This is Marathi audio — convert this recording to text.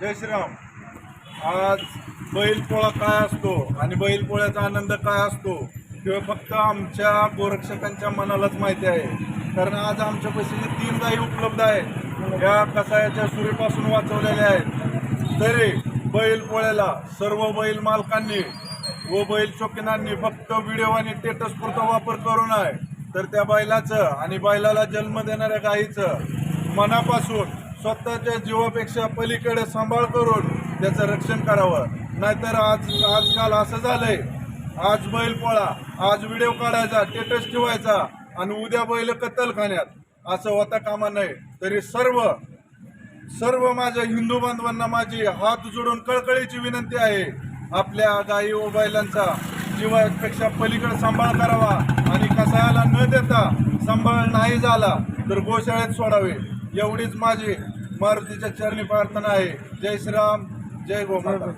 जय श्रीराम. आज बैलपोळा काय असतो आणि बैलपोळ्याचा आनंद काय असतो किंवा फक्त आमच्या गोरक्षकांच्या मनालाच माहिती आहे. कारण आज आमच्या पैसे तीन गायी उपलब्ध आहेत. या कसायाच्या सुरीपासून वाचवलेल्या आहेत. तरी बैलपोळ्याला सर्व बैल मालकांनी व बैल चौकीनांनी फक्त व्हिडिओ आणि टेटस पुरता वापर करू नये तर त्या बैलाचं आणि बैलाला जन्म देणाऱ्या गायीचं मनापासून स्वतःच्या जीवापेक्षा पलीकडे सांभाळ करून त्याचं रक्षण करावं. नाहीतर आज आजकाल असं झालंय आज बैल पोळा आज व्हिडिओ काढायचा स्टेटस ठेवायचा आणि उद्या बैल कत्तलखान्यात. असं होता कामा नये. तरी सर्व सर्व माझ्या हिंदू बांधवांना माझी हात जोडून कळकळीची विनंती आहे. आपल्या गाई व बैलांचा जीवापेक्षा पलीकडे सांभाळ करावा. आणि कसायाला न देता सांभाळ नाही झाला तर गोशाळेत सोडावे. एवढीच माझी मारुतीच्या चरणी प्रार्थना आहे. जय श्रीराम जय गोमाता.